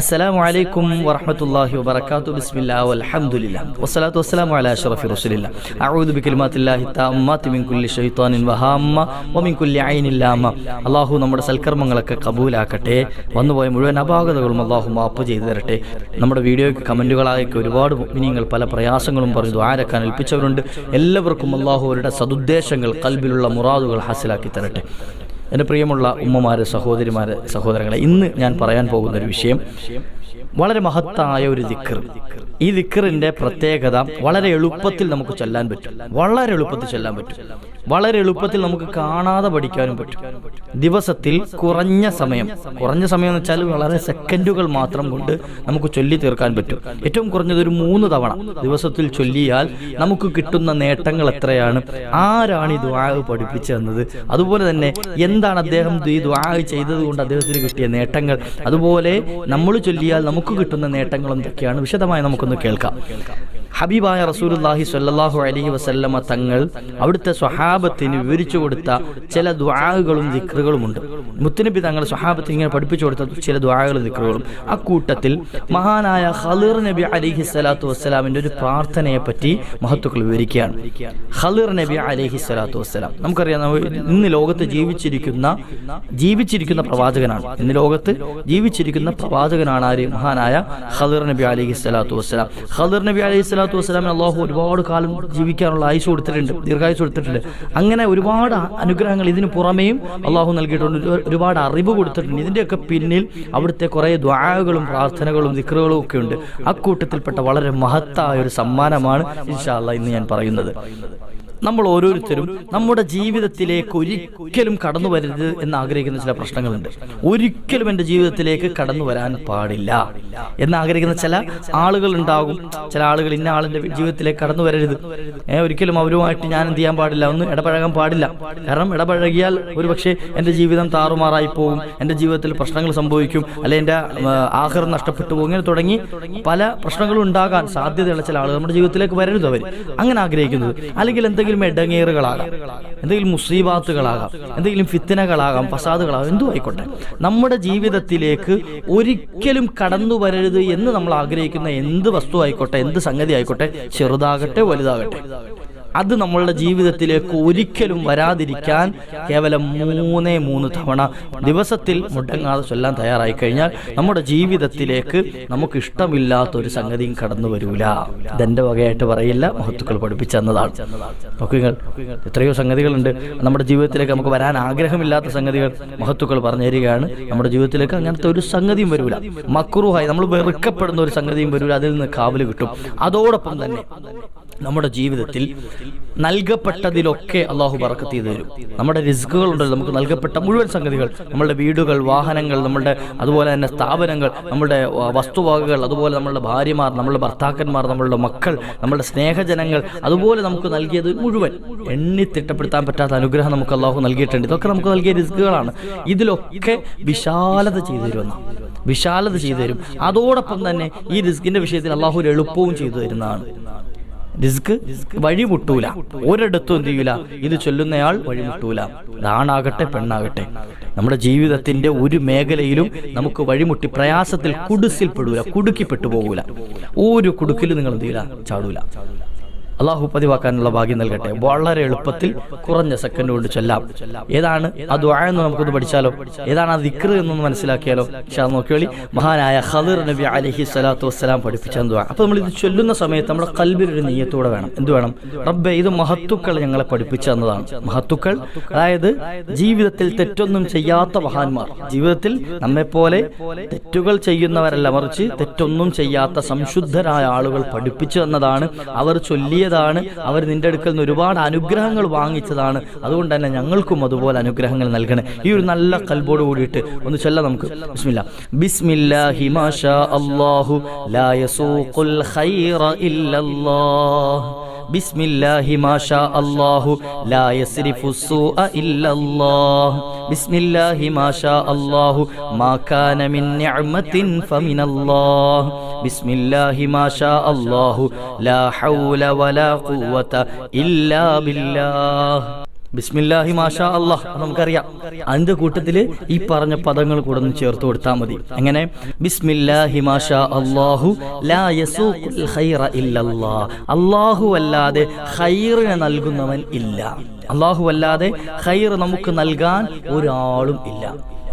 السلام عليكم ورحمة الله وبركاته بسم الله والحمد لله والصلاة والسلام على أشرف رسول الله أعوذ بكلمات الله التامات من كل شيطان وهامة ومن كل عين لامة അള്ളാഹു നമ്മുടെ സൽക്കർമ്മങ്ങളൊക്കെ കബൂലാക്കട്ടെ വന്നുപോയ മുഴുവൻ അപാകതകളും അള്ളാഹു മാപ്പ് ചെയ്തു തരട്ടെ നമ്മുടെ വീഡിയോയ്ക്ക് കമൻറ്റുകളായൊക്കെ ഒരുപാട് മിനിങ്ങൾ പല പ്രയാസങ്ങളും പറഞ്ഞു ദ്വാരക്കാൻ ഏൽപ്പിച്ചവരുണ്ട് എല്ലാവർക്കും അള്ളാഹു അവരുടെ സതുദ്ദേശങ്ങൾ കൽബിലുള്ള മുറാദുകൾ ഹാസിലാക്കി തരട്ടെ എന്റെ പ്രിയമുള്ള ഉമ്മമാരെ സഹോദരിമാരെ സഹോദരങ്ങളെ ഇന്ന് ഞാൻ പറയാൻ പോകുന്ന ഒരു വിഷയം വളരെ മഹത്തായ ഒരു ദിക്കർ ഈ ദിക്കറിന്റെ പ്രത്യേകത വളരെ എളുപ്പത്തിൽ നമുക്ക് ചെല്ലാൻ പറ്റും. വളരെ എളുപ്പത്തിൽ ചെല്ലാൻ പറ്റും. വളരെ എളുപ്പത്തിൽ നമുക്ക് കാണാതെ പഠിക്കാനും പറ്റും. ദിവസത്തിൽ കുറഞ്ഞ സമയം കുറഞ്ഞ സമയം എന്ന് വെച്ചാൽ വളരെ സെക്കൻഡുകൾ മാത്രം കൊണ്ട് നമുക്ക് ചൊല്ലി തീർക്കാൻ പറ്റും. ഏറ്റവും കുറഞ്ഞത് ഒരു മൂന്ന് തവണ ദിവസത്തിൽ ചൊല്ലിയാൽ നമുക്ക് കിട്ടുന്ന നേട്ടങ്ങൾ എത്രയാണ്? ആരാണ് ഈ ദ്വാ പഠിപ്പിച്ചു അതുപോലെ തന്നെ എന്താണ് അദ്ദേഹം ഈ ദ്വാ ചെയ്തത് കൊണ്ട് അദ്ദേഹത്തിന് കിട്ടിയ നേട്ടങ്ങൾ? അതുപോലെ നമ്മൾ ചൊല്ലിയാൽ നമുക്ക് കിട്ടുന്ന നേട്ടങ്ങൾ എന്തൊക്കെയാണ്? വിശദമായി നമുക്കൊന്ന് കേൾക്കാം. ഹബീബായ റസൂലുല്ലാഹി സ്വല്ലല്ലാഹു അലൈഹി വസല്ലമ തങ്ങൾ അവിടുത്തെ സ്വഹാബത്തിന് വിവരിച്ചു കൊടുത്ത ചില ദ്വാഹകളും ദിക്റുകളുമുണ്ട്. മുത്തുനബി തങ്ങൾ സ്വഹാബത്തിന് ഇങ്ങനെ പഠിപ്പിച്ചു കൊടുത്ത ചില ദ്വാഹകളും ദിക്റുകളും. ആ കൂട്ടത്തിൽ മഹാനായ ഹലീർ നബി അലിഹി സ്വലാത്തു വസ്സലാമിന്റെ ഒരു പ്രാർത്ഥനയെ പറ്റി മഹത്തുക്കൾ വിവരിക്കുകയാണ്. ഹലീർ നബി അലിഹി സ്വലാത്തു വസ്സലാം. നമുക്കറിയാം ഇന്ന് ലോകത്ത് ജീവിച്ചിരിക്കുന്ന ജീവിച്ചിരിക്കുന്ന പ്രവാചകനാണ്. ഇന്ന് ലോകത്ത് ജീവിച്ചിരിക്കുന്ന പ്രവാചകനാണ് ആര്? മഹാനായ ഹലീർ നബി അലിഹി സ്വലാത്തു വസ്സലാം. ഹലീർ നബി അലിഹി സ്വലാത്തു വസ്സലാമിന് അള്ളാഹു ഒരുപാട് കാലം ജീവിക്കാനുള്ള ആയുസ് കൊടുത്തിട്ടുണ്ട് ദീർഘായുസ് കൊടുത്തിട്ടുണ്ട്. അങ്ങനെ ഒരുപാട് അനുഗ്രഹങ്ങൾ ഇതിന് പുറമേയും അള്ളാഹു നൽകിയിട്ടുണ്ട്. ഒരുപാട് അറിവ് കൊടുത്തിട്ടുണ്ട്. ഇതിന്റെയൊക്കെ പിന്നിൽ അവിടുത്തെ കുറേ ദ്വാരകളും പ്രാർത്ഥനകളും ദിക്റുകളും ഒക്കെ ഉണ്ട്. അക്കൂട്ടത്തിൽപ്പെട്ട വളരെ മഹത്തായ ഒരു സമ്മാനമാണ് ഇൻഷാല്ല ഇന്ന് ഞാൻ പറയുന്നത്. നമ്മൾ ഓരോരുത്തരും നമ്മുടെ ജീവിതത്തിലേക്ക് ഒരിക്കലും കടന്നു വരരുത് എന്ന് ആഗ്രഹിക്കുന്ന ചില പ്രശ്നങ്ങളുണ്ട്. ഒരിക്കലും എന്റെ ജീവിതത്തിലേക്ക് കടന്നു വരാൻ പാടില്ല എന്ന് ആഗ്രഹിക്കുന്ന ചില ആളുകൾ ഉണ്ടാകും ചില ആളുകൾ ഇന്ന ആളിന്റെ ജീവിതത്തിലേക്ക് കടന്നു വരരുത്. ഒരിക്കലും അവരുമായിട്ട് ഞാൻ എന്ത് ചെയ്യാൻ പാടില്ല ഒന്നും ഇടപഴകാൻ പാടില്ല. കാരണം ഇടപഴകിയാൽ ഒരു പക്ഷേ എന്റെ ജീവിതം താറുമാറായി പോകും എന്റെ ജീവിതത്തിൽ പ്രശ്നങ്ങൾ സംഭവിക്കും അല്ലെ എന്റെ ആഹാരം നഷ്ടപ്പെട്ടു പോകും ഇങ്ങനെ തുടങ്ങി പല പ്രശ്നങ്ങളും ഉണ്ടാകാൻ സാധ്യതയുള്ള ചില ആളുകൾ നമ്മുടെ ജീവിതത്തിലേക്ക് വരരുത് അവർ. അങ്ങനെ ആഗ്രഹിക്കുന്നത്. അല്ലെങ്കിൽ എന്തെങ്കിലും ഇടങ്ങേറുകളാകാം എന്തെങ്കിലും മുസീബാത്തുകളാകാം എന്തെങ്കിലും ഫിത്തനകളാകാം ഫസാദുകളാകാം എന്തു ആയിക്കോട്ടെ നമ്മുടെ ജീവിതത്തിലേക്ക് ഒരിക്കലും കടന്നു വരരുത് എന്ന് നമ്മൾ ആഗ്രഹിക്കുന്ന എന്ത് വസ്തു ആയിക്കോട്ടെ എന്ത് സംഗതി ആയിക്കോട്ടെ ചെറുതാകട്ടെ വലുതാകട്ടെ. അത് നമ്മളുടെ ജീവിതത്തിലേക്ക് ഒരിക്കലും വരാതിരിക്കാൻ കേവലം മൂന്നേ മൂന്ന് തവണ ദിവസത്തിൽ മുടങ്ങാതെ ചൊല്ലാൻ തയ്യാറായി കഴിഞ്ഞാൽ നമ്മുടെ ജീവിതത്തിലേക്ക് നമുക്ക് ഇഷ്ടമില്ലാത്ത ഒരു സംഗതിയും കടന്നു വരൂല. ഇതെന്റെ വകയായിട്ട് പറയില്ല. മഹത്തുക്കൾ പഠിപ്പിച്ചു തന്നതാണ്. നോക്കുക എത്രയോ സംഗതികളുണ്ട്. നമ്മുടെ ജീവിതത്തിലേക്ക് നമുക്ക് വരാൻ ആഗ്രഹമില്ലാത്ത സംഗതികൾ മഹത്തുക്കൾ പറഞ്ഞു തരികയാണ് നമ്മുടെ ജീവിതത്തിലേക്ക് അങ്ങനത്തെ ഒരു സംഗതിയും വരൂല. മക്രൂഹായി നമ്മൾ വെറുക്കപ്പെടുന്ന ഒരു സംഗതിയും വരൂല. അതിൽ നിന്ന് കാവൽ കിട്ടും. അതോടൊപ്പം തന്നെ നമ്മുടെ ജീവിതത്തിൽ നൽകപ്പെട്ടതിലൊക്കെ അള്ളാഹു ബറക്കത്ത് ചെയ്തു തരും. നമ്മുടെ റിസ്കുകൾ ഉണ്ടല്ലോ നമുക്ക് നൽകപ്പെട്ട മുഴുവൻ സംഗതികൾ. നമ്മുടെ വീടുകൾ വാഹനങ്ങൾ നമ്മുടെ അതുപോലെ തന്നെ സ്ഥാപനങ്ങൾ നമ്മുടെ വസ്തുവകകൾ അതുപോലെ നമ്മുടെ ഭാര്യമാർ നമ്മുടെ ഭർത്താക്കന്മാർ നമ്മളുടെ മക്കൾ നമ്മുടെ സ്നേഹജനങ്ങൾ അതുപോലെ നമുക്ക് നൽകിയത് മുഴുവൻ. എണ്ണി തിട്ടപ്പെടുത്താൻ പറ്റാത്ത അനുഗ്രഹം നമുക്ക് അള്ളാഹു നൽകിയിട്ടുണ്ട്. ഇതൊക്കെ നമുക്ക് നൽകിയ റിസ്കുകളാണ്. ഇതിലൊക്കെ വിശാലത ചെയ്തു തരുമെന്ന വിശാലത ചെയ്തു തരും. അതോടൊപ്പം തന്നെ ഈ റിസ്കിന്റെ വിഷയത്തിൽ അള്ളാഹു എളുപ്പവും ചെയ്തു തരുന്നതാണ്. റിസ്ക് വഴിമുട്ടൂല. ഒരിടത്തും എന്ത് ചെയ്യൂല ഇത് ചൊല്ലുന്നയാൾ വഴിമുട്ടൂല. ആണാകട്ടെ പെണ്ണാകട്ടെ. നമ്മുടെ ജീവിതത്തിന്റെ ഒരു മേഖലയിലും നമുക്ക് വഴിമുട്ടി പ്രയാസത്തിൽ കുടുസിൽ പെടൂല കുടുക്കിപ്പെട്ടു പോകൂല ഒരു കുടുക്കിലും നിങ്ങൾ എന്ത് ചെയ്യൂല ചാടൂല. അള്ളാഹു പതിവാക്കാനുള്ള ഭാഗ്യം നൽകട്ടെ. വളരെ എളുപ്പത്തിൽ കുറഞ്ഞ സെക്കൻഡ് കൊണ്ട് ചൊല്ലാം. ഏതാണ്? അത് എന്ന് നമുക്കൊന്ന് പഠിച്ചാലോ? ഏതാണ് ആ ദിക്ർ എന്നൊന്ന് മനസ്സിലാക്കിയാലോ? പക്ഷെ നോക്കിയോളി. മഹാനായ ഖദിർ നബി അലഹി സ്വലാത്തു വസ്സലാം പഠിപ്പിച്ച ദ്വാ അപ്പൊ നമ്മൾ ഇത് ചൊല്ലുന്ന സമയത്ത് നമ്മുടെ കൽബിൽ ഒരു നെയ്യത്തോടെ വേണം. എന്ത് വേണം? റബ്ബെ ഇത് മഹത്തുക്കൾ ഞങ്ങളെ പഠിപ്പിച്ചു തന്നതാണ് മഹത്തുക്കൾ അതായത് ജീവിതത്തിൽ തെറ്റൊന്നും ചെയ്യാത്ത മഹാന്മാർ. ജീവിതത്തിൽ നമ്മെപ്പോലെ തെറ്റുകൾ ചെയ്യുന്നവരല്ല മറിച്ച് തെറ്റൊന്നും ചെയ്യാത്ത സംശുദ്ധരായ ആളുകൾ പഠിപ്പിച്ചു തന്നതാണ് അവർ ചൊല്ലിയതാണ് അവർ നിന്റെ അടുക്കൽ നിന്ന് ഒരുപാട് അനുഗ്രഹങ്ങൾ വാങ്ങിച്ചതാണ്. അതുകൊണ്ട് തന്നെ ഞങ്ങൾക്കും അതുപോലെ അനുഗ്രഹങ്ങൾ നൽകണേ. ഈ ഒരു നല്ല കൽബോട് കൂടിയിട്ട് ഒന്ന് ചൊല്ലാം നമുക്ക്. ബിസ്മില്ല. ബിസ്മില്ലാഹി മാഷാ അല്ലാഹു ലാ ഖൈറ ഇല്ലല്ലാഹ്. بسم الله ما شاء الله لا يصرف السوء إلا الله بسم الله ما شاء الله ما كان من نعمة فمن الله بسم الله ما ബിസ്മില്ലാഹി മാഷാ അള്ളാഹ് നമുക്കറിയാം. അതിന്റെ കൂട്ടത്തിൽ ഈ പറഞ്ഞ പദങ്ങൾ കൂടെ ഒന്ന് ചേർത്ത് കൊടുത്താൽ മതി. അങ്ങനെ ബിസ്മില്ലാഹി മാഷാ അള്ളാഹു ലാ ഖൈറ ഇല്ലല്ലാഹ് അല്ലാഹു അല്ലാതെ ഖൈറിനെ നൽകുന്നവൻ ഇല്ല. അള്ളാഹു അല്ലാതെ ഖൈർ നമുക്ക് നൽകാൻ ഒരാളും ഇല്ല.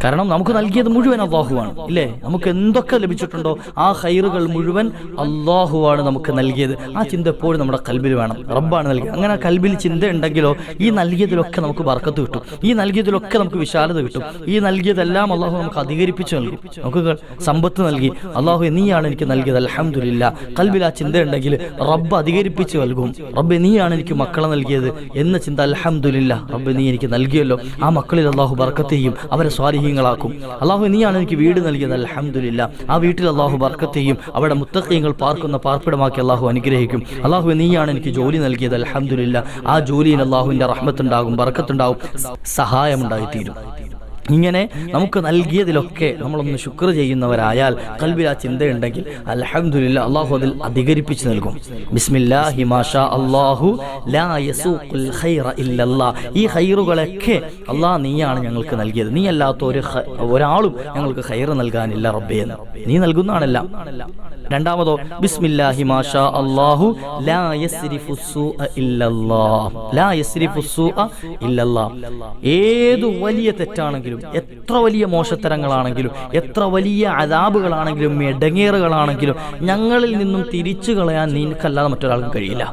കാരണം നമുക്ക് നൽകിയത് മുഴുവൻ അള്ളാഹുവാണ്. ഇല്ലേ? നമുക്ക് എന്തൊക്കെ ലഭിച്ചിട്ടുണ്ടോ ആ ഹൈറുകൾ മുഴുവൻ അള്ളാഹുവാണ് നമുക്ക് നൽകിയത്. ആ ചിന്ത എപ്പോഴും നമ്മുടെ കൽബിൽ വേണം. റബ്ബാണ് നൽകിയത്. അങ്ങനെ കൽബിൽ ചിന്ത ഉണ്ടെങ്കിലോ ഈ നൽകിയതിലൊക്കെ നമുക്ക് ബർക്കത്ത് കിട്ടും. ഈ നൽകിയതിലൊക്കെ നമുക്ക് വിശാലത കിട്ടും. ഈ നൽകിയതെല്ലാം അള്ളാഹു നമുക്ക് അധികരിപ്പിച്ചു നൽകും. നമുക്ക് സമ്പത്ത് നൽകി. അള്ളാഹു നീയാണ് എനിക്ക് നൽകിയത്. അലഹമില്ല കൽബിൽ ആ ചിന്ത ഉണ്ടെങ്കിൽ റബ്ബ് അധികരിപ്പിച്ച് നൽകും. റബ്ബ് നീയാണ് എനിക്ക് മക്കളെ നൽകിയത് എന്ന ചിന്ത അലഹമില്ല റബ്ബ് നീ എനിക്ക് നൽകിയല്ലോ. ആ മക്കളിൽ അള്ളാഹു ബർക്കത്ത് ചെയ്യും. അവരെ സ്വാധീനങ്ങളാക്കും അള്ളാഹു നീയാണ് എനിക്ക് വീട് നൽകിയത്. അലഹമില്ല ആ വീട്ടിൽ അള്ളാഹു ബർക്കത്ത് ചെയ്യും അവിടെ മുത്തക്കീങ്ങൾ പാർക്കുന്ന പാർപ്പിടമാക്കി അള്ളാഹു അനുഗ്രഹിക്കും. അള്ളാഹു നീയാണ് എനിക്ക് ജോലി നൽകിയത്. അലഹമില്ല ആ ജോലിയിൽ അള്ളാഹുവിന്റെ റഹ്മത്തുണ്ടാകും ബർക്കത്തുണ്ടാകും സഹായമുണ്ടായിത്തീരും. ഇങ്ങനെ നമുക്ക് നൽകിയതിലൊക്കെ നമ്മളൊന്ന് ശുക്ർ ചെയ്യുന്നവരായാൽ കൽബിൽ ആ ചിന്തയുണ്ടെങ്കിൽ അലഹമുല്ല അള്ളാഹു അതിൽ അധികരിപ്പിച്ച് നൽകും. ബിസ്മില്ലാഹി മാഷാ ലാ യസൂഖുൽ ഖൈറ ഇല്ലല്ലാ ഈ ഖൈറുകളൊക്കെ അള്ളാഹ് നീയാണ് ഞങ്ങൾക്ക് നൽകിയത്. നീ അല്ലാത്ത ഒരു ഒരാളും ഞങ്ങൾക്ക് ഖൈർ നൽകാനില്ല റബ്ബേ നീ നൽകുന്നതാണല്ല. രണ്ടാമതോ ബിസ്മില്ലാഹി മാഷാ അല്ലാഹു ലാ ഇല്ലല്ലാഹ് ലാ ഇല്ലല്ലാഹ് ഏത് വലിയ തെറ്റാണെങ്കിലും എത്ര വലിയ മോശത്തരങ്ങളാണെങ്കിലും എത്ര വലിയ അതാബുകളാണെങ്കിലും ഇടങ്ങേറുകളാണെങ്കിലും ഞങ്ങളിൽ നിന്നും തിരിച്ചു കളയാൻ നിനക്കല്ലാതെ മറ്റൊരാൾക്കും കഴിയില്ല.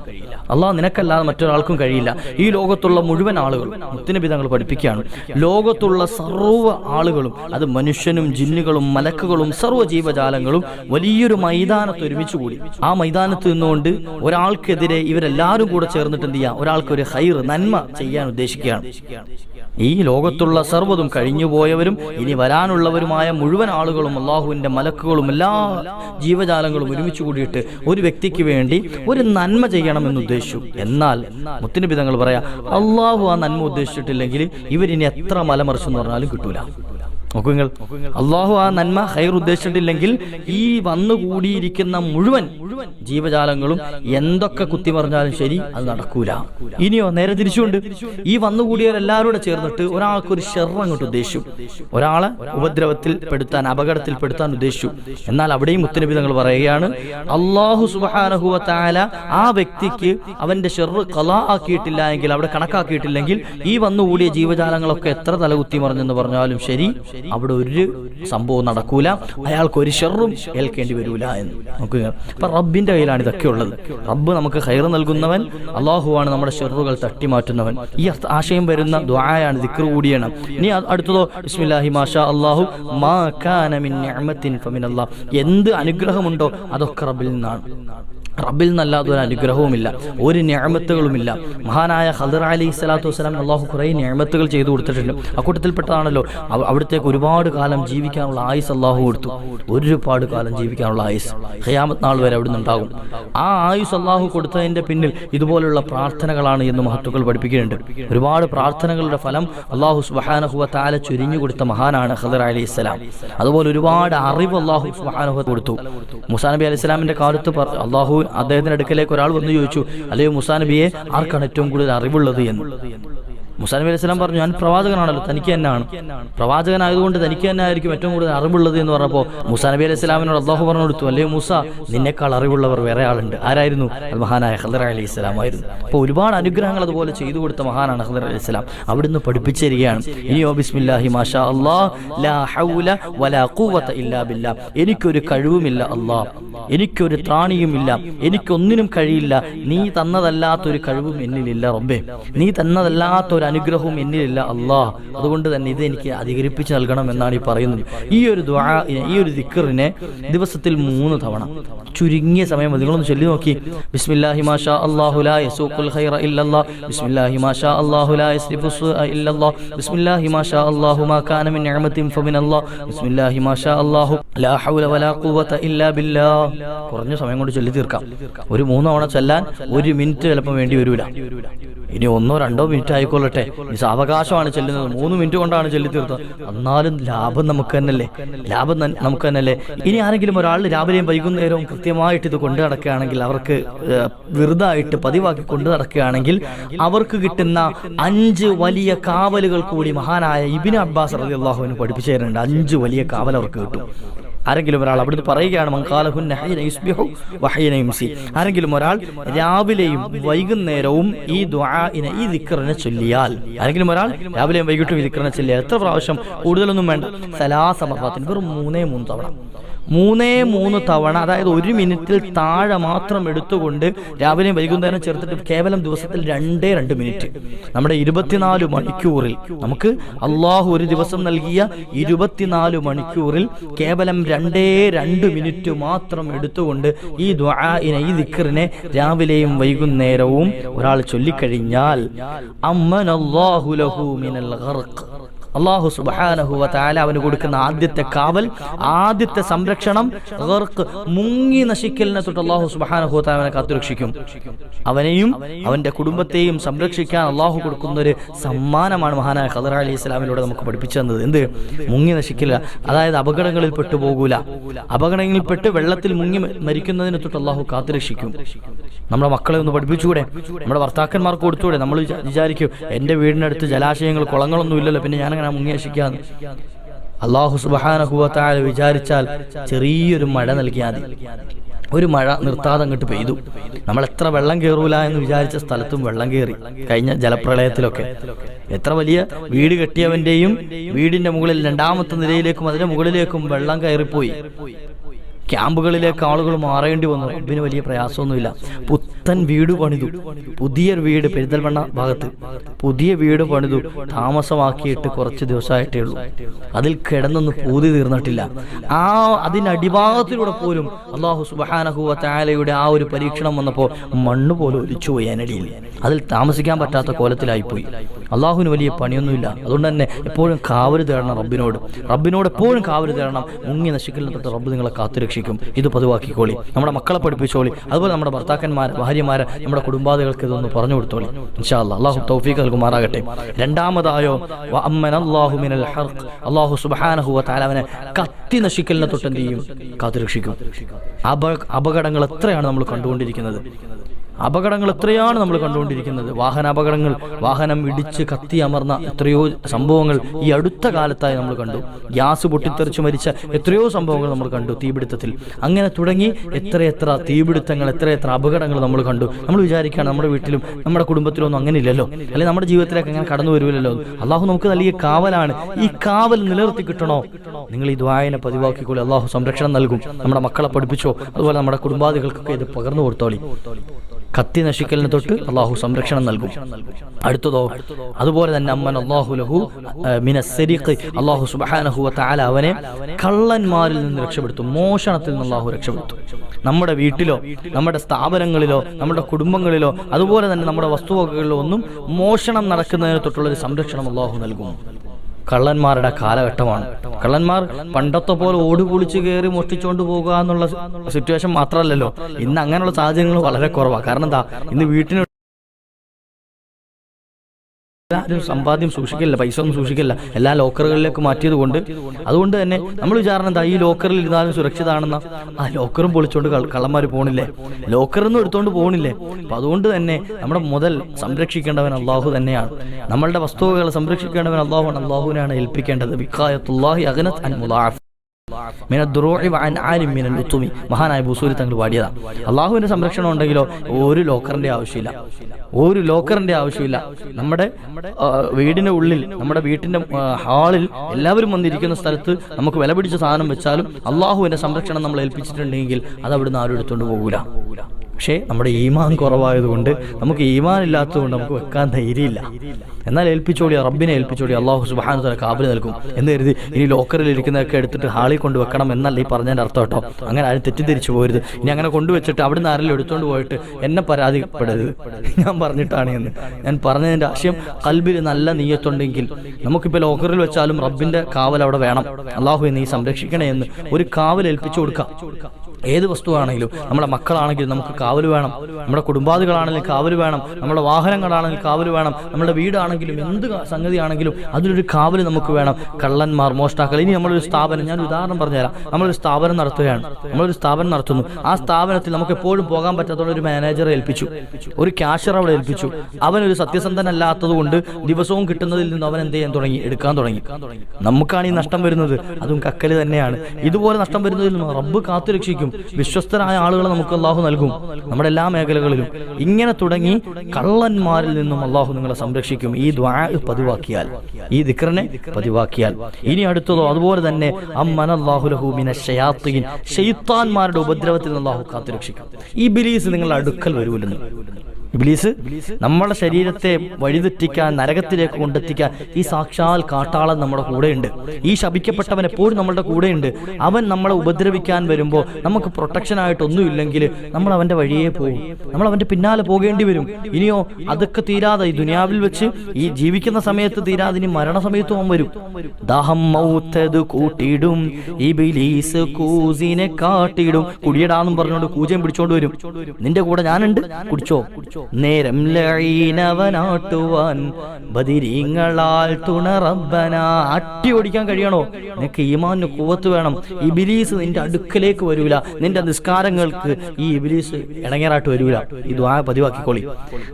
അള്ളാഹ് നിനക്കല്ലാതെ മറ്റൊരാൾക്കും കഴിയില്ല. ഈ ലോകത്തുള്ള മുഴുവൻ ആളുകളും മുത്തിനബി തങ്ങൾ പഠിപ്പിക്കുകയാണ്. ലോകത്തുള്ള സർവ ആളുകളും അത് മനുഷ്യനും ജിന്നുകളും മലക്കുകളും സർവ ജീവജാലങ്ങളും വലിയൊരു മൈതാനത്ത് ഒരുമിച്ച് കൂടി. ആ മൈതാനത്ത് നിന്നുകൊണ്ട് ഒരാൾക്കെതിരെ ഇവരെല്ലാവരും കൂടെ ചേർന്നിട്ട് എന്ത് ചെയ്യാം? ഒരാൾക്ക് ഒരു ഹൈർ നന്മ ചെയ്യാൻ ഉദ്ദേശിക്കുകയാണ്. ഈ ലോകത്തുള്ള സർവതും കഴിഞ്ഞുപോയവരും ഇനി വരാനുള്ളവരുമായ മുഴുവൻ ആളുകളും അള്ളാഹുവിന്റെ മലക്കുകളും എല്ലാ ജീവജാലങ്ങളും ഒരുമിച്ച് കൂടിയിട്ട് ഒരു വ്യക്തിക്ക് വേണ്ടി ഒരു നന്മ ചെയ്യണമെന്ന് ഉദ്ദേശിച്ചു. എന്നാൽ മുത്തിന് പിതങ്ങൾ പറയാ അള്ളാഹു ആ നന്മ ഉദ്ദേശിച്ചിട്ടില്ലെങ്കിൽ ഇവരിനി എത്ര മലമറിച്ചെന്ന് പറഞ്ഞാലും കിട്ടൂല. നോക്കൂ നിങ്ങൾ അള്ളാഹു ആ നന്മ ഹൈർ ഉദ്ദേശിച്ചിട്ടില്ലെങ്കിൽ ഈ വന്നുകൂടിയിരിക്കുന്ന മുഴുവൻ ജീവജാലങ്ങളും എന്തൊക്കെ കുത്തി പറഞ്ഞാലും ശരി അത് നടക്കൂല. ഇനിയോ നേരെ തിരിച്ചുകൊണ്ട് ഈ വന്നുകൂടിയവരെല്ലാവരും കൂടെ ചേർന്നിട്ട് ഒരാൾക്ക് ഒരു ഷെർ അങ്ങോട്ട് ഉദ്ദേശിച്ചു. ഒരാളെ ഉപദ്രവത്തിൽ പെടുത്താൻ അപകടത്തിൽ പെടുത്താൻ ഉദ്ദേശിച്ചു. എന്നാൽ അവിടെയും മുത്തനബി തങ്ങൾ പറയുകയാണ് അള്ളാഹു സുബാനഹുവ താല ആ വ്യക്തിക്ക് അവന്റെ ഷെറ് കലാ ആക്കിയിട്ടില്ല എങ്കിൽ അവിടെ കണക്കാക്കിയിട്ടില്ലെങ്കിൽ ഈ വന്നുകൂടിയ ജീവജാലങ്ങളൊക്കെ എത്ര തലകുത്തി മറിഞ്ഞെന്ന് പറഞ്ഞാലും ശരി അവിടെ ഒരു സംഭവം നടക്കൂല. അയാൾക്ക് ഒരു ഷെറും ഏൽക്കേണ്ടി വരൂല എന്ന്. നമുക്ക് അപ്പൊ റബ്ബിന്റെ കയ്യിലാണ് ഇതൊക്കെ ഉള്ളത്. റബ്ബ് നമുക്ക് ഹൈർ നൽകുന്നവൻ അള്ളാഹുവാണ് നമ്മുടെ ഷെറുകൾ തട്ടി മാറ്റുന്നവൻ. ഈ ആശയം വരുന്ന ദ്വായാണ് ദിക്ർ കൂടിയാണ്. ഇനി അടുത്തതോ ബിസ്മില്ലാഹി മാഷാ മാ എന്ത് അനുഗ്രഹമുണ്ടോ അതൊക്കെ റബ്ബിൽ നിന്നാണ്. റബ്ബിൽ നല്ലാതെ ഒരു അനുഗ്രഹവുമില്ല ഒരു ഞാമത്തുകളുമില്ല. മഹാനായ ഹദർ അലി സ്വലാത്തു വസ്സലാം അള്ളാഹു കുറേ ഞാമത്തുകൾ ചെയ്തു കൊടുത്തിട്ടുണ്ട്. അക്കൂട്ടത്തിൽപ്പെട്ടതാണല്ലോ അവ- അവിടത്തേക്ക് ഒരുപാട് കാലം ജീവിക്കാനുള്ള ആയുസ് അള്ളാഹു കൊടുത്തു. ഒരുപാട് കാലം ജീവിക്കാനുള്ള ആയുസ് ഹയാമത് നാൾ വരെ അവിടെ നിന്നുണ്ടാകും ആ ആയുസ് അള്ളാഹു കൊടുത്തതിന്റെ പിന്നിൽ ഇതുപോലുള്ള പ്രാർത്ഥനകളാണ് എന്ന് മഹത്തുക്കൾ പഠിപ്പിക്കുന്നുണ്ട്. ഒരുപാട് പ്രാർത്ഥനകളുടെ ഫലം അള്ളാഹു സുബാനഹുവ താല ചുരിഞ്ഞു കൊടുത്ത മഹാനാണ് ഹദർ അലി ഇസ്ലാം അതുപോലെ ഒരുപാട് അറിവ് അള്ളാഹു സുബാനഹു കൊടുത്തു. മുസാ നബി അലി ഇസ്ലാമിന്റെ കാലത്ത് അള്ളാഹു അദ്ദേഹത്തിന്റെ അടുക്കലേക്ക് ഒരാൾ വന്ന് ചോദിച്ചു അല്ലയോ മുസാ നബിയെ ആർക്കാണ് ഏറ്റവും കൂടുതൽ അറിവുള്ളത് എന്ന്? മുസാ നബി സ്വലാം പറഞ്ഞു ഞാൻ പ്രവാചകനാണല്ലോ തനിക്ക് തന്നെയാണ്. പ്രവാചകനായതുകൊണ്ട് തനിക്ക് തന്നെ ആയിരിക്കും ഏറ്റവും കൂടുതൽ അറിവുള്ളത് എന്ന് പറഞ്ഞപ്പോൾ മുസാ നബി അലൈഹി സ്വലാമിനോട് അള്ളാഹു പറഞ്ഞു കൊടുത്തു അല്ലേ മൂസ നിന്നേക്കാൾ അറിവുള്ളവർ വേറെ ആളുണ്ട്. ആരായിരുന്നു? മഹാനായ ഹദർ അലി ഇസ്ലാമായിരുന്നു അപ്പോൾ ഒരുപാട് അനുഗ്രഹങ്ങൾ അതുപോലെ ചെയ്തു കൊടുത്ത മഹാനാണ് ഹദർ അലി ഇസ്ലാം. അവിടുന്ന് പഠിപ്പിച്ചിരിക്കുകയാണ് ബിസ്മില്ലാഹി മാഷാ ലാ ഹൗല വലാ ഇല്ലാ എനിക്കൊരു കഴിവുമില്ല അള്ളാ എനിക്കൊരു ത്രാണിയുമില്ല എനിക്കൊന്നിനും കഴിയില്ല നീ തന്നതല്ലാത്തൊരു കഴിവും എന്നിലില്ല റബ്ബേ നീ തന്നതല്ലാത്ത ഒരു അനുഗ്രഹവും എന്നിലില്ല അള്ളാഹ് അതുകൊണ്ട് തന്നെ ഇത് എനിക്ക് അധികരിപ്പിച്ച് നൽകണം എന്നാണ് ഈ പറയുന്നത്. ഈ ഒരു ദ്വാ ഈ ഒരു ദിക്കറിനെ ദിവസത്തിൽ മൂന്ന് തവണ ചുരുങ്ങിയ സമയം നിങ്ങളൊന്ന് ചൊല്ലി നോക്കി. ബിസ്മില്ലാഹി മാഷാ അല്ലാഹു ലാ യസൂഖുൽ ഖൈറ ഇല്ലല്ലാ. ബിസ്മില്ലാഹി മാഷാ അല്ലാഹു ലാ യസ്രിഫു ഇല്ലല്ലാ. ബിസ്മില്ലാഹി മാഷാ അല്ലാഹു മാ കാന മിൻ നിഅമത്തിൻ ഫമിനല്ലാ. ബിസ്മില്ലാഹി മാഷാ അല്ലാഹു ലാ ഹൗല വലാ ഖുവത ഇല്ലാ ബില്ലാ. കുറഞ്ഞ സമയം കൊണ്ട് ചൊല്ലി തീർക്കാം. ഒരു മൂന്ന് തവണ ചൊല്ലാൻ ഒരു മിനിറ്റ് ചിലപ്പോൾ വേണ്ടി വരൂല. ഇനി ഒന്നോ രണ്ടോ മിനിറ്റ് ആയിക്കൊള്ളട്ടെ. ആയിക്കൊള്ളട്ടെ ഈ അവകാശമാണ് ചെല്ലുന്നത്. മൂന്ന് മിനിറ്റ് കൊണ്ടാണ് ചെല്ലി തീർത്തത് എന്നാലും ലാഭം നമുക്ക് തന്നെയല്ലേ? ലാഭം നമുക്ക് തന്നെയല്ലേ? ഇനി ആരെങ്കിലും ഒരാൾ രാവിലെയും വൈകുന്നേരവും കൃത്യമായിട്ട് ഇത് കൊണ്ടു നടക്കുകയാണെങ്കിൽ അവർക്ക് വെറുതായിട്ട് പതിവാക്കി കൊണ്ടു നടക്കുകയാണെങ്കിൽ അവർക്ക് കിട്ടുന്ന അഞ്ച് വലിയ കാവലുകൾ കൂടി മഹാനായ ഇബിൻ അബ്ബാസ് റലി അള്ളാഹുവിന് പഠിപ്പിച്ചു തരുന്നുണ്ട്. അഞ്ച് വലിയ കാവൽ അവർക്ക് കിട്ടും. ആരെങ്കിലും ഒരാൾ അവിടുന്ന് പറയുകയാണ് ആരെങ്കിലും ഒരാൾ രാവിലെയും വൈകുന്നേരവും ഈ ദുആഇനെ ഈ ദിക്കറിനെ ചൊല്ലിയാൽ ആരെങ്കിലും ഒരാൾ രാവിലെയും വൈകിട്ടും ഈ ദിക്കറിനെ ചൊല്ലിയാൽ എത്ര പ്രാവശ്യം കൂടുതലൊന്നും വേണ്ട? സലാസമർഫാത്തിന് വെറും മൂന്നേ മൂന്ന് തവണ. മൂന്നേ മൂന്ന് തവണ അതായത് ഒരു മിനിറ്റിൽ താഴെ മാത്രം എടുത്തുകൊണ്ട് രാവിലെ വൈകുന്നേരം ചേർത്തിട്ട് കേവലം ദിവസത്തിൽ രണ്ടേ രണ്ട് മിനിറ്റ്. നമ്മുടെ ഇരുപത്തിനാല് മണിക്കൂറിൽ നമുക്ക് അള്ളാഹു ഒരു ദിവസം നൽകിയ ഇരുപത്തിനാല് മണിക്കൂറിൽ കേവലം രണ്ടേ രണ്ട് മിനിറ്റ് മാത്രം എടുത്തുകൊണ്ട് ഈ ദ്വാഇനെ ഈ ദിക്കറിനെ രാവിലെയും വൈകുന്നേരവും ഒരാൾ ചൊല്ലിക്കഴിഞ്ഞാൽ അമ്മൻ ലഹു മിനൽ അള്ളാഹു സുബാനഹുവ അവന് കൊടുക്കുന്ന ആദ്യത്തെ കാവൽ ആദ്യത്തെ സംരക്ഷണം മുങ്ങി നശിക്കലിനെ തൊട്ട് അള്ളാഹു സുബാനഹു താല അവനെ കാത്തുരക്ഷിക്കും അവനെയും അവന്റെ കുടുംബത്തെയും സംരക്ഷിക്കാൻ അള്ളാഹു കൊടുക്കുന്ന ഒരു സമ്മാനമാണ് മഹാനായ ഖദർ അലി ഇസ്ലാമിലൂടെ നമുക്ക് പഠിപ്പിച്ചു തന്നത്. എന്ത്? മുങ്ങി നശിക്കില്ല അതായത് അപകടങ്ങളിൽ പെട്ടു പോകൂല. അപകടങ്ങളിൽപ്പെട്ട് വെള്ളത്തിൽ മുങ്ങി മരിക്കുന്നതിനെ തൊട്ട് അള്ളാഹു കാത്തുരക്ഷിക്കും നമ്മുടെ മക്കളെ ഒന്ന് പഠിപ്പിച്ചുകൂടെ? നമ്മുടെ ഭർത്താക്കന്മാർക്ക് കൊടുത്തുകൂടെ? നമ്മൾ വിചാ- വിചാരിക്കും എന്റെ വീടിനടുത്ത് ജലാശയങ്ങൾ കുളങ്ങളൊന്നും ഇല്ലല്ലോ. പിന്നെ ഞാനങ്ങനെ മുങ്ങി നശിക്കാന്ന് അള്ളാഹു സുബാനഹുവത്തായ വിചാരിച്ചാൽ ചെറിയൊരു മഴ നൽകിയാൽ മതി. ഒരു മഴ നിർത്താതെ അങ്ങോട്ട് പെയ്തു. നമ്മൾ എത്ര വെള്ളം കയറൂല എന്ന് വിചാരിച്ച സ്ഥലത്തും വെള്ളം കയറി കഴിഞ്ഞ ജലപ്രളയത്തിലൊക്കെ. എത്ര വലിയ വീട് കെട്ടിയവന്റെയും വീടിന്റെ മുകളിൽ രണ്ടാമത്തെ നിലയിലേക്കും അതിന്റെ മുകളിലേക്കും വെള്ളം കയറിപ്പോയി. ക്യാമ്പുകളിലേക്ക് ആളുകൾ മാറേണ്ടി വന്നു. റബ്ബിന് വലിയ പ്രയാസമൊന്നുമില്ല. പുത്തൻ വീട് പണിതു. പുതിയ വീട് പെരിന്തൽമണ്ണ ഭാഗത്ത്. പുതിയ വീട് പണിതു. താമസമാക്കിയിട്ട് കുറച്ച് ദിവസമായിട്ടേ ഉള്ളൂ. അതിൽ കിടന്നൊന്ന് പൂതി തീർന്നിട്ടില്ല. ആ അതിനടിഭാഗത്തിലൂടെ പോലും അള്ളാഹു സുബാനഹുവ താലയുടെ ആ ഒരു പരീക്ഷണം വന്നപ്പോൾ മണ്ണ് പോലും ഒലിച്ചുപോയി അതിനടിയിൽ അതിൽ താമസിക്കാൻ പറ്റാത്ത കോലത്തിലായിപ്പോയി. അള്ളാഹുവിന് വലിയ പണിയൊന്നുമില്ല. അതുകൊണ്ട് തന്നെ എപ്പോഴും കാവൽ തേടണം റബ്ബിനോട്. റബ്ബിനോട് എപ്പോഴും കാവൽ തേടണം. മുങ്ങി നശിക്കലിനെ തൊട്ട് റബ്ബ് നിങ്ങളെ കാത്തുരക്ഷിക്കും ഇത് പതിവാക്കിക്കോളി നമ്മുടെ മക്കളെ പഠിപ്പിച്ചോളി അതുപോലെ നമ്മുടെ ഭർത്താക്കന്മാരെ ഭാര്യമാരെ നമ്മുടെ കുടുംബാദികൾക്ക് ഇതൊന്ന് പറഞ്ഞു കൊടുത്തോളി ഇൻഷാ അള്ളാഹു തൗഫീഖ് നൽകുമാറാകട്ടെ രണ്ടാമതായോ അള്ളാഹു സുബ്ഹാനഹു വ തആല അവനെ കത്തി നശിക്കലിനെ തൊട്ട് ചെയ്യും? കാത്തുരക്ഷിക്കും. അപ അപകടങ്ങൾ എത്രയാണ് നമ്മൾ കണ്ടുകൊണ്ടിരിക്കുന്നത്? അപകടങ്ങൾ എത്രയാണ് നമ്മൾ കണ്ടുകൊണ്ടിരിക്കുന്നത്? വാഹന അപകടങ്ങൾ വാഹനം ഇടിച്ച് കത്തി അമർന്ന എത്രയോ സംഭവങ്ങൾ ഈ അടുത്ത കാലത്തായി നമ്മൾ കണ്ടു. ഗ്യാസ് പൊട്ടിത്തെറിച്ച് മരിച്ച എത്രയോ സംഭവങ്ങൾ നമ്മൾ കണ്ടു തീപിടുത്തത്തിൽ. അങ്ങനെ തുടങ്ങി എത്രയെത്ര തീപിടുത്തങ്ങൾ എത്രയെത്ര അപകടങ്ങൾ നമ്മൾ കണ്ടു. നമ്മൾ വിചാരിക്കുകയാണ് നമ്മുടെ വീട്ടിലും നമ്മുടെ കുടുംബത്തിലൊന്നും അങ്ങനെ ഇല്ലല്ലോ അല്ലെങ്കിൽ നമ്മുടെ ജീവിതത്തിലേക്ക് അങ്ങനെ കടന്നു വരുമല്ലോ അള്ളാഹു നമുക്ക് നൽകിയ കാവലാണ്. ഈ കാവൽ നിലനിർത്തി കിട്ടണോ? നിങ്ങൾ ഈ ദ്വായനെ പതിവാക്കിക്കോളി അള്ളാഹു സംരക്ഷണം നൽകും. നമ്മുടെ മക്കളെ പഠിപ്പിച്ചോ അതുപോലെ നമ്മുടെ കുടുംബാദികൾക്കൊക്കെ ഇത് പകർന്നു കൊടുത്തോളി. കത്തി നശിക്കലിന് തൊട്ട് അള്ളാഹു സംരക്ഷണം നൽകും. അടുത്തതോ അതുപോലെ തന്നെ അമ്മൻ അള്ളാഹു ലഹു മിനസരിഖ് അള്ളാഹു സുബാനഹു താല അവനെ കള്ളന്മാരിൽ നിന്ന് രക്ഷപ്പെടുത്തും മോഷണത്തിൽ നിന്ന് അള്ളാഹു രക്ഷപ്പെടുത്തും. നമ്മുടെ വീട്ടിലോ നമ്മുടെ സ്ഥാപനങ്ങളിലോ നമ്മുടെ കുടുംബങ്ങളിലോ അതുപോലെ തന്നെ നമ്മുടെ വസ്തുവകകളിലോ ഒന്നും മോഷണം നടക്കുന്നതിന് തൊട്ടുള്ള ഒരു സംരക്ഷണം അള്ളാഹു നൽകും. കള്ളന്മാരുടെ കാലഘട്ടമാണ്. കള്ളന്മാർ പണ്ടത്തെ പോലെ ഓടി പൊളിച്ച് കയറി മോഷ്ടിച്ചുകൊണ്ട് പോകുക എന്നുള്ള സിറ്റുവേഷൻ മാത്രമല്ലല്ലോ. ഇന്ന് അങ്ങനെയുള്ള സാഹചര്യങ്ങൾ വളരെ കുറവാണ് കാരണം എന്താ? ഇന്ന് വീട്ടിന് ആരും സമ്പാദ്യം സൂക്ഷിക്കില്ല പൈസ ഒന്നും സൂക്ഷിക്കില്ല എല്ലാ ലോക്കറുകളിലേക്ക് മാറ്റിയത് കൊണ്ട് അതുകൊണ്ട് തന്നെ നമ്മൾ വിചാരണം എന്താ ഈ ലോക്കറിൽ ഇരുന്നാലും സുരക്ഷിതാണെന്ന? ആ ലോക്കറും പൊളിച്ചുകൊണ്ട് കള്ളന്മാർ പോണില്ലേ? ലോക്കറൊന്നും എടുത്തുകൊണ്ട് പോണില്ലേ? അപ്പൊ അതുകൊണ്ട് തന്നെ നമ്മുടെ മുതൽ സംരക്ഷിക്കേണ്ടവൻ അള്ളാഹു തന്നെയാണ്. നമ്മളുടെ വസ്തുവകൾ സംരക്ഷിക്കേണ്ടവൻ അള്ളാഹുവാണ്. അള്ളാഹുവിനാണ് ഏൽപ്പിക്കേണ്ടത്. വിഖായത്തുള്ളാഹി അഗനത് അൻ മുലാഫ് മഹാനായ ബുസൂരി തങ്ങൾ പാടിയതാ അള്ളാഹുവിന്റെ സംരക്ഷണം ഉണ്ടെങ്കിലോ ഒരു ലോക്കറിന്റെ ആവശ്യമില്ല. ഒരു ലോക്കറിന്റെ ആവശ്യമില്ല. നമ്മുടെ വീടിന്റെ ഉള്ളിൽ നമ്മുടെ വീട്ടിന്റെ ഹാളിൽ എല്ലാവരും വന്നിരിക്കുന്ന സ്ഥലത്ത് നമുക്ക് വില പിടിച്ച സാധനം വെച്ചാലും അള്ളാഹുവിന്റെ സംരക്ഷണം നമ്മൾ ഏൽപ്പിച്ചിട്ടുണ്ടെങ്കിൽ അത് അവിടുന്ന് ആരും എടുത്തുകൊണ്ട് പോകൂല. പക്ഷേ നമ്മുടെ ഈമാൻ കുറവായതുകൊണ്ട് നമുക്ക് ഈമാൻ ഇല്ലാത്തതുകൊണ്ട് നമുക്ക് വെക്കാൻ ധൈര്യമില്ല. എന്നാൽ ഏൽപ്പിച്ചോളി റബ്ബിനെ ഏൽപ്പിച്ചോളി അള്ളാഹു സുബാനു തല കാബിൽ നൽകും. എന്ന് കരുതി ഇനി ലോക്കറിൽ ഇരിക്കുന്നതൊക്കെ എടുത്തിട്ട് ഹാളിൽ കൊണ്ട് വെക്കണം എന്നല്ല ഈ പറഞ്ഞതിന്റെ അർത്ഥം കേട്ടോ. അങ്ങനെ ആരും തെറ്റിദ്ധരിച്ചു പോരുത്. ഇനി അങ്ങനെ കൊണ്ടുവച്ചിട്ട് അവിടുന്ന് ആരെങ്കിലും എടുത്തുകൊണ്ട് പോയിട്ട് എന്നെ പരാതിപ്പെടരുത്. ഞാൻ പറഞ്ഞിട്ടാണ് എന്ന്. ഞാൻ പറഞ്ഞതിന്റെ ആശയം കൽബിൽ നല്ല നീയത്തുണ്ടെങ്കിൽ നമുക്കിപ്പോൾ ലോക്കറിൽ വെച്ചാലും റബ്ബിന്റെ കാവൽ അവിടെ വേണം. അള്ളാഹു നീ സംരക്ഷിക്കണേ എന്ന്. ഒരു കാവൽ ഏൽപ്പിച്ചു കൊടുക്കാം. ഏത് വസ്തുവാണെങ്കിലും നമ്മുടെ മക്കളാണെങ്കിലും നമുക്ക് കാവൽ വേണം. നമ്മുടെ കുടുംബാദികളാണെങ്കിലും കാവൽ വേണം. നമ്മുടെ വാഹനങ്ങളാണെങ്കിലും കാവൽ വേണം. നമ്മുടെ വീടാണെങ്കിലും എന്ത് സംഗതിയാണെങ്കിലും അതിലൊരു കാവൽ നമുക്ക് വേണം. കള്ളന്മാർ മോഷ്ടാക്കൾ. ഇനി നമ്മളൊരു സ്ഥാപനം ഞാൻ ഉദാഹരണം പറഞ്ഞുതരാം. നമ്മളൊരു സ്ഥാപനം നടത്തുകയാണ്. നമ്മളൊരു സ്ഥാപനം നടത്തുന്നു. ആ സ്ഥാപനത്തിൽ നമുക്ക് എപ്പോഴും പോകാൻ പറ്റാത്തതുകൊണ്ട് ഒരു മാനേജറെ ഏൽപ്പിച്ചു. ഒരു ക്യാഷർ അവിടെ ഏൽപ്പിച്ചു. അവൻ ഒരു സത്യസന്ധനല്ലാത്തത് കൊണ്ട് ദിവസവും കിട്ടുന്നതിൽ നിന്ന് അവൻ എന്ത് ചെയ്യാൻ തുടങ്ങി? എടുക്കാൻ തുടങ്ങി. നമുക്കാണ് ഈ നഷ്ടം വരുന്നത്. അതും കക്കൽ തന്നെയാണ്. ഇതുപോലെ നഷ്ടം വരുന്നതിൽ നിന്ന് റബ്ബ് കാത്തു രക്ഷിക്കും വിശ്വസ്തരായ ആളുകളെ നമുക്ക് അള്ളാഹു നൽകും. നമ്മുടെ എല്ലാ മേഖലകളിലും. ഇങ്ങനെ തുടങ്ങി കള്ളന്മാരിൽ നിന്നും അള്ളാഹു നിങ്ങളെ സംരക്ഷിക്കും. ഈ ദ്വാ പതിവാക്കിയാൽ ഈ ദിക്റിനെ പതിവാക്കിയാൽ. ഇനി അടുത്തതോ അതുപോലെ തന്നെ ഷയാത്തീൻ ഷെയ്ത്താൻമാരുടെ ഉപദ്രവത്തിൽ നിന്ന് അള്ളാഹു കാത്തു രക്ഷിക്കും ഈ ബിലീസ് നിങ്ങളുടെ അടുക്കൽ വരൂലെന്ന് ഇബ്ലീസ് നമ്മുടെ ശരീരത്തെ വഴിതെറ്റിക്കാൻ നരകത്തിലേക്ക് കൊണ്ടെത്തിക്കാൻ ഈ സാക്ഷാൽ കാട്ടാളൻ നമ്മുടെ കൂടെയുണ്ട്. ഈ ശപിക്കപ്പെട്ടവൻ എപ്പോഴും നമ്മുടെ കൂടെയുണ്ട്. അവൻ നമ്മളെ ഉപദ്രവിക്കാൻ വരുമ്പോൾ നമുക്ക് പ്രൊട്ടക്ഷൻ ആയിട്ടൊന്നുമില്ലെങ്കിൽ നമ്മൾ അവന്റെ വഴിയേ പോകും. നമ്മൾ അവന്റെ പിന്നാലെ പോകേണ്ടി വരും. ഇനിയോ അതൊക്കെ തീരാതെ ഈ ദുനിയാവിൽ വെച്ച് ഈ ജീവിക്കുന്ന സമയത്ത് തീരാതെ ഇനി മരണസമയത്തും അവൻ വരും. ദാഹം മൗത്തത് കൂട്ടിയിടും. ഇബിലീസ് കൂസിനെ കാട്ടിയിടും. കുടിയടാന്നും പറഞ്ഞുകൊണ്ട് കൂജയും പിടിച്ചോണ്ട് വരും. നിന്റെ കൂടെ ഞാനുണ്ട്. കുടിച്ചോ കുടിച്ചോ നേരം ലഴീനവനാട്ടുവാൻ ബദിരീങ്ങളാൽ തുണറബന അട്ടി ഓടിക്കാൻ കഴിയണോ? നിനക്ക് ഈമാന് കൂവത്ത് വേണം. ഈ ബിലീസ് നിന്റെ അടുക്കലേക്ക് വരൂല. നിന്റെ നിസ്കാരങ്ങൾക്ക് ഈ ഇബിലീസ് ഇണങ്ങേറാട്ട് വരൂല. ഇത് ആ പതിവാക്കിക്കോളി.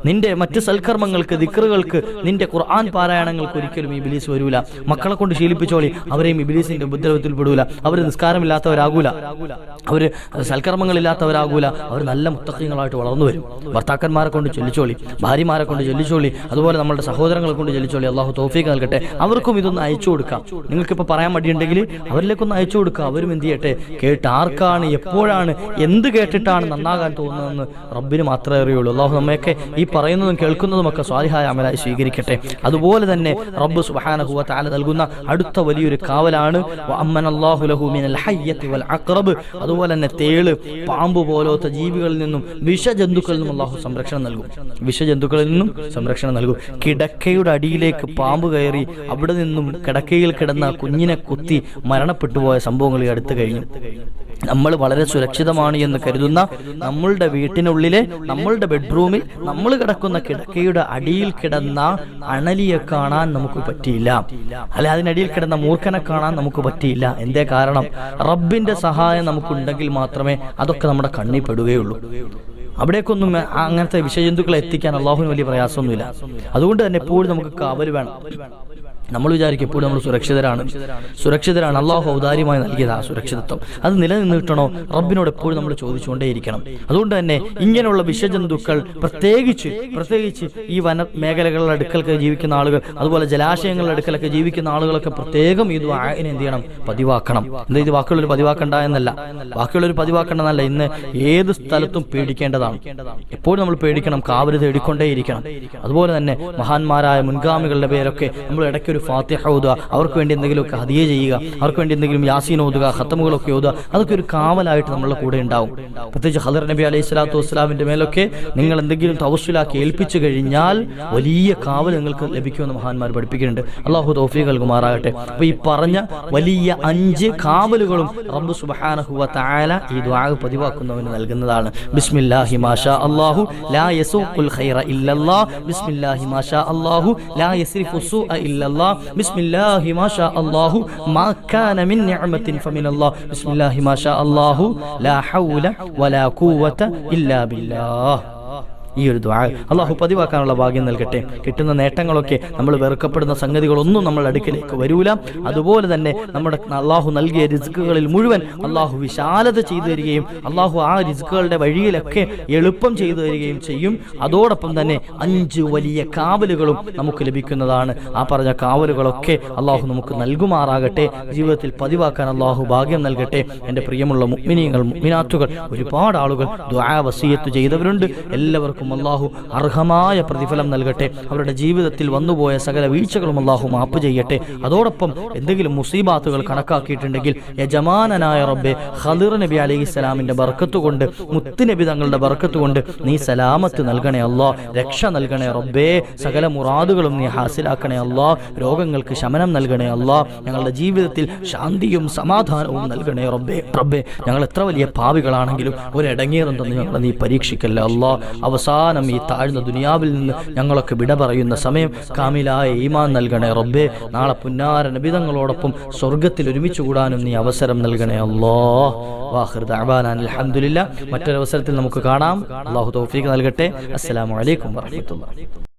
നിന്റെ മറ്റ് സൽക്കർമ്മങ്ങൾക്ക് ദിക്റുകൾക്ക് നിന്റെ ഖുർആൻ പാരായണങ്ങൾക്ക് ഒരിക്കലും ഈ ബിലീസ് വരൂല. മക്കളെ കൊണ്ട് ശീലിപ്പിച്ചോളി. അവരെയും ഇബിലീസിന്റെ ഉപദ്രവത്തിൽ പെടൂല. അവർ നിസ്കാരമില്ലാത്തവരാകൂല. അവർ സൽക്കർമ്മങ്ങളില്ലാത്തവരാകൂല. അവർ നല്ല മുത്തക്കങ്ങളായിട്ട് വളർന്നു വരും. ഭർത്താക്കന്മാരെ കൊണ്ട് ചൊല്ലിച്ചോളി ഭാര്യമാരെ കൊണ്ട് ചൊല്ലിച്ചോളി അതുപോലെ നമ്മുടെ സഹോദരങ്ങളെ കൊണ്ട് ചൊല്ലിച്ചോളി. അള്ളാഹു തോഫീക്ക് നൽകട്ടെ. അവർക്കും ഇതൊന്ന് അയച്ചു കൊടുക്കാം. നിങ്ങൾക്കിപ്പോൾ പറയാൻ മടിയുണ്ടെങ്കിൽ അവരിലേക്കൊന്ന് അയച്ചു കൊടുക്കുക. അവരും എന്ത് ചെയ്യട്ടെ? കേട്ട് ആർക്കാണ് എപ്പോഴാണ് എന്ത് കേട്ടിട്ടാണ് നന്നാകാൻ തോന്നുന്നതെന്ന് റബ്ബിന് മാത്രമേ അറിയുള്ളൂ. അള്ളാഹു നമ്മയൊക്കെ ഈ പറയുന്നതും കേൾക്കുന്നതും ഒക്കെ സ്വാലിഹായ അമലായി സ്വീകരിക്കട്ടെ. അതുപോലെ തന്നെ റബ്ബ് സുബ്ഹാനഹു താല നൽകുന്ന അടുത്ത വലിയൊരു കാവലാണ് അമ്മൻ അല്ലാഹു ലഹു മിനൽ ഹയ്യത്തി വൽ അഖ്റബ് അതുപോലെ തന്നെ തേൾ പാമ്പ് പോലത്തെ ജീവികളിൽ നിന്നും വിഷജന്തുക്കളിൽ നിന്നും അള്ളാഹു സംരക്ഷണം വിഷജന്തുക്കളിൽ നിന്നും സംരക്ഷണം നൽകും. കിടക്കയുടെ അടിയിലേക്ക് പാമ്പ് കയറി അവിടെ നിന്നും കിടക്കയിൽ കിടന്ന കുഞ്ഞിനെ കുത്തി മരണപ്പെട്ടുപോയ സംഭവങ്ങൾ അടുത്ത് കഴിഞ്ഞു. നമ്മൾ വളരെ സുരക്ഷിതമാണ് എന്ന് കരുതുന്ന നമ്മളുടെ വീട്ടിനുള്ളിലെ നമ്മളുടെ ബെഡ്റൂമിൽ നമ്മൾ കിടക്കുന്ന കിടക്കയുടെ അടിയിൽ കിടന്ന അണലിയെ കാണാൻ നമുക്ക് പറ്റിയില്ല. അല്ലെ അതിനടിയിൽ കിടന്ന മൂർഖനെ കാണാൻ നമുക്ക് പറ്റിയില്ല. എന്തേ കാരണം? റബ്ബിന്റെ സഹായം നമുക്കുണ്ടെങ്കിൽ മാത്രമേ അതൊക്കെ നമ്മുടെ കണ്ണിൽ പെടുകയുള്ളൂ. അവിടേക്കൊന്നും അങ്ങനത്തെ വിഷജന്തുക്കളെ എത്തിക്കാൻ അള്ളാഹുവിന് വലിയ പ്രയാസമൊന്നുമില്ല. അതുകൊണ്ട് തന്നെ എപ്പോഴും നമുക്ക് കാവൽ വേണം. നമ്മൾ വിചാരിക്കും എപ്പോഴും നമ്മൾ സുരക്ഷിതരാണ്. സുരക്ഷിതരാണ്. അള്ളാഹു ഔദാര്യമായി നൽകിയത് ആ സുരക്ഷിതത്വം. അത് നിലനിന്നിട്ടണോ? റബ്ബിനോട് എപ്പോഴും നമ്മൾ ചോദിച്ചുകൊണ്ടേയിരിക്കണം. അതുകൊണ്ട് തന്നെ ഇങ്ങനെയുള്ള വിഷജന്തുക്കൾ പ്രത്യേകിച്ച് പ്രത്യേകിച്ച് ഈ വന മേഖലകളുടെ അടുക്കലൊക്കെ ജീവിക്കുന്ന ആളുകൾ അതുപോലെ ജലാശയങ്ങളുടെ അടുക്കലൊക്കെ ജീവിക്കുന്ന ആളുകളൊക്കെ പ്രത്യേകം ഈ ദ്വായനെ എന്ത് ചെയ്യണം? പതിവാക്കണം. എന്താ ഇത് ബാക്കിയുള്ളൊരു പതിവാക്കണ്ട എന്നല്ല. ബാക്കിയുള്ളൊരു പതിവാക്കണ്ടെന്നല്ല ഇന്ന് ഏത് സ്ഥലത്തും പേടിക്കേണ്ടതാണ്. എപ്പോഴും നമ്മൾ പേടിക്കണം. കാവൽ തേടിക്കൊണ്ടേയിരിക്കണം. അതുപോലെ തന്നെ മഹാന്മാരായ മുൻഗാമികളുടെ പേരൊക്കെ നമ്മൾ ഇടയ്ക്ക് ഫാത്തിഹ ഓതുക അവർക്ക് വേണ്ടി എന്തെങ്കിലുമൊക്കെ ഹതിയ ചെയ്യുക അവർക്ക് വേണ്ടി എന്തെങ്കിലും യാസീൻ ഓതുക ഖത്തമുകളൊക്കെ ഓതുക അതൊക്കെ ഒരു കാവലായിട്ട് നമ്മളുടെ കൂടെ ഉണ്ടാവും. പ്രത്യേകിച്ച് ഹദർ നബി അലൈഹി സ്വലാത്തു വസ്സലാമിന്റെ മേലൊക്കെ നിങ്ങൾ എന്തെങ്കിലും തവസ്സിലാക്കി ഏൽപ്പിച്ചു കഴിഞ്ഞാൽ വലിയ കാവൽ നിങ്ങൾക്ക് ലഭിക്കുമെന്ന് മഹാന്മാർ പഠിപ്പിക്കുന്നുണ്ട്. അള്ളാഹു തൗഫീഖ് നൽകുമാറാകട്ടെ. അപ്പൊ ഈ പറഞ്ഞ വലിയ അഞ്ച് കാവലുകളും റബ്ബു സുബ്ഹാനഹു താല ഈ ദ്വാഗ് പതിവാക്കുന്നവന് നൽകുന്നതാണ്. ബിസ്മില്ലാഹി മാഷാ അള്ളാഹു ലാ യസൂഖുൽ ഖൈറ ഇല്ലല്ലാഹ് ബിസ്മില്ലാഹി മാഷാ അള്ളാഹു ലാ യസ്രിഫു സൂഅ ഇല്ലല്ലാഹ് ബിസ്മില്ലാഹി മാഷാ അല്ലാഹു മാ കാന മിൻ നിഅമത്തിൻ ഫമിനല്ലാഹ് ബിസ്മില്ലാഹി മാഷാ അല്ലാഹു ലാ ഹൗല വലാ ഖുവത ഇല്ലാ ബില്ലാഹ് ഈ ഒരു ദ്വാ അള്ളാഹു പതിവാക്കാനുള്ള ഭാഗ്യം നൽകട്ടെ. കിട്ടുന്ന നേട്ടങ്ങളൊക്കെ നമ്മൾ വെറുക്കപ്പെടുന്ന സംഗതികളൊന്നും നമ്മൾ അടുക്കിലേക്ക് വരൂല. അതുപോലെ തന്നെ നമ്മുടെ അള്ളാഹു നൽകിയ റിസ്കുകളിൽ മുഴുവൻ അള്ളാഹു വിശാലത ചെയ്തു തരികയും അള്ളാഹു ആ റിസ്കുകളുടെ വഴിയിലൊക്കെ എളുപ്പം ചെയ്തു തരികയും ചെയ്യും. അതോടൊപ്പം തന്നെ അഞ്ച് വലിയ കാവലുകളും നമുക്ക് ലഭിക്കുന്നതാണ്. ആ പറഞ്ഞ കാവലുകളൊക്കെ അള്ളാഹു നമുക്ക് നൽകുമാറാകട്ടെ. ജീവിതത്തിൽ പതിവാക്കാൻ അള്ളാഹു ഭാഗ്യം നൽകട്ടെ. എന്റെ പ്രിയമുള്ള മുഗ്മിനിയങ്ങൾ മുഗ്മിനാറ്റുകൾ ഒരുപാട് ആളുകൾ ദ്വാ വസീയത്ത് ചെയ്തവരുണ്ട്. എല്ലാവർക്കും എല്ലാവർക്കും അള്ളാഹു അർഹമായ പ്രതിഫലം നൽകട്ടെ. അവരുടെ ജീവിതത്തിൽ വന്നുപോയ സകല വീഴ്ചകളും അള്ളാഹു മാപ്പ് ചെയ്യട്ടെ. അതോടൊപ്പം എന്തെങ്കിലും മുസീബാത്തുകൾ കണക്കാക്കിയിട്ടുണ്ടെങ്കിൽ യജമാനനായ റബ്ബെ ഹദീർ നബി അലൈഹി സ്വലാമിന്റെ ബർക്കത്ത് കൊണ്ട് മുത്തുനബി തങ്ങളുടെ ബർക്കത്ത് കൊണ്ട് നീ സലാമത്ത് നൽകണേ അല്ലാ. രക്ഷ നൽകണേ റബ്ബേ. സകല മുറാദുകളും നീ ഹാസിലാക്കണേ അല്ലാ. രോഗങ്ങൾക്ക് ശമനം നൽകണേ അല്ലാ. ഞങ്ങളുടെ ജീവിതത്തിൽ ശാന്തിയും സമാധാനവും നൽകണേ റബ്ബേ. റബ്ബേ ഞങ്ങൾ എത്ര വലിയ പാവികളാണെങ്കിലും ഒരിടങ്ങേറും തന്നെ ഞങ്ങളെ നീ പരീക്ഷിക്കല്ലേ അല്ലാ. അവസാനം ഈ താഴ്ന്ന ദുനിയാവിൽ നിന്ന് ഞങ്ങളൊക്കെ വിട പറയുന്ന സമയം കാമിലായ ഈമാൻ നൽകണേ റബ്ബേ. നാളെ പുന്നാര നബിതങ്ങളോടൊപ്പം സ്വർഗത്തിൽ ഒരുമിച്ച് കൂടാനും നീ അവസരം നൽകണേ അല്ലോ. അൽഹംദുലില്ലാ. മറ്റൊരവസരത്തിൽ നമുക്ക് കാണാം. അള്ളാഹു തൗഫീഖ് നൽകട്ടെ. അസ്സലാമു അലൈക്കും വറഹ്മത്തുള്ളാഹി.